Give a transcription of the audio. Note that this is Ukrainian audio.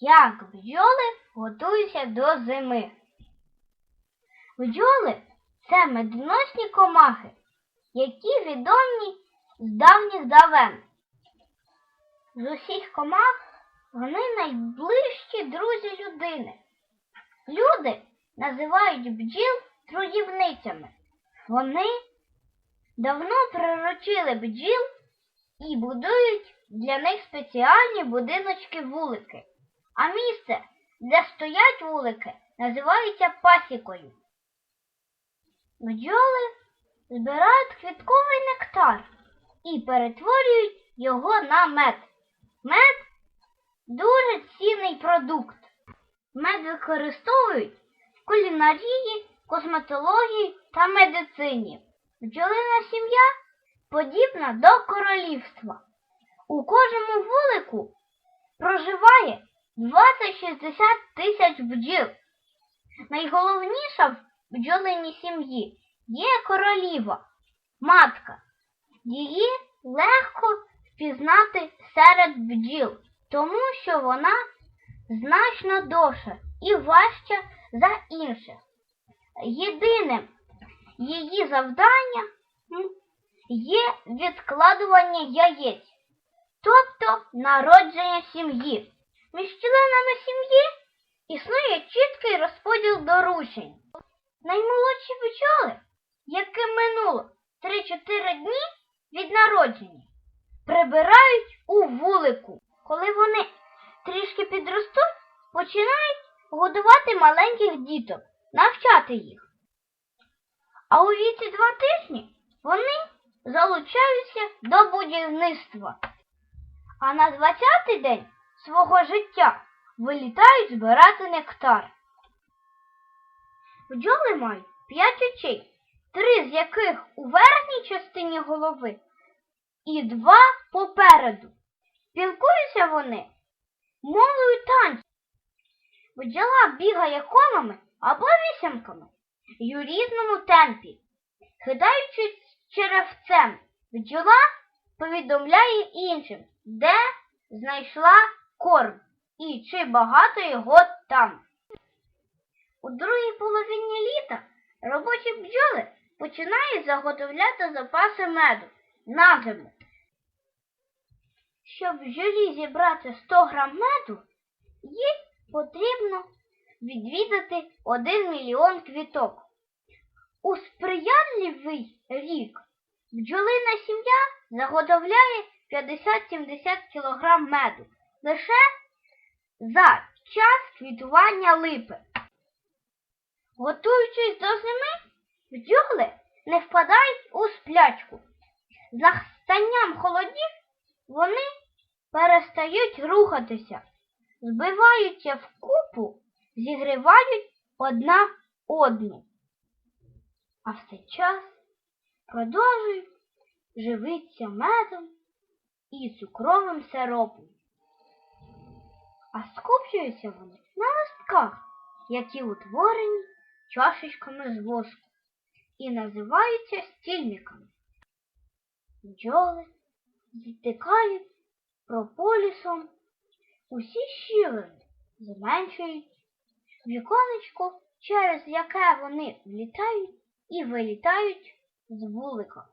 як бджоли готуються до зими. Бджоли це медоносні комахи, які відомі з давніх давен. З усіх комах вони найближчі друзі людини. Люди називають бджіл трудівницями. Вони давно приручили бджіл і будують для них спеціальні будиночки-вулики. А місце, де стоять вулики, називається пасікою. Бджоли збирають квітковий нектар і перетворюють його на мед. Мед дуже цінний продукт. Мед використовують в кулінарії, косметології та медицині. Бджолина сім'я подібна до королівства. У кожному вулику проживає 20-60 тисяч бджіл. Найголовніша в бджолиній сім'ї є короліва, матка. Її легко впізнати серед бджіл, тому що вона значно довша і важча за інших. Єдиним її завданням є відкладування яєць, тобто народження сім'ї. Між членами сім'ї існує чіткий розподіл доручень. Наймолодші бджоли, яким минуло 3-4 дні від народження, прибирають у вулику. Коли вони трішки підростуть, починають годувати маленьких діток, навчати їх. А у віці два тижні вони залучаються до будівництва. А на 20-й день свого життя вилітають збирати нектар. Бджоли мають п'ять очей, три з яких у верхній частині голови і два попереду. Спілкуються вони мовою танцю. Бджола бігає колами або вісімками й у різному темпі. Хитаючи черевцем, бджола повідомляє іншим, де знайшла корм і чи багато його там. У другій половині літа робочі бджоли починають заготовляти запаси меду на зиму. Щоб бджолі зібрати 100 грам меду, їй потрібно відвідати 1 мільйон квіток. У сприятливий рік бджолина сім'я заготовляє 50-70 кг меду лише за час квітування липи. Готуючись до зими, бджоли не впадають у сплячку. З настанням холодів вони перестають рухатися, збиваються в купу, зігрівають одна одну. А в цей час продовжують живитися медом і цукровим сиропом. А скупчуються вони на листках, які утворені чашечками з воску і називаються стільниками. Бджоли затикають прополісом усі щілини, зменшують віконечко, через яке вони влітають і вилітають з вулика.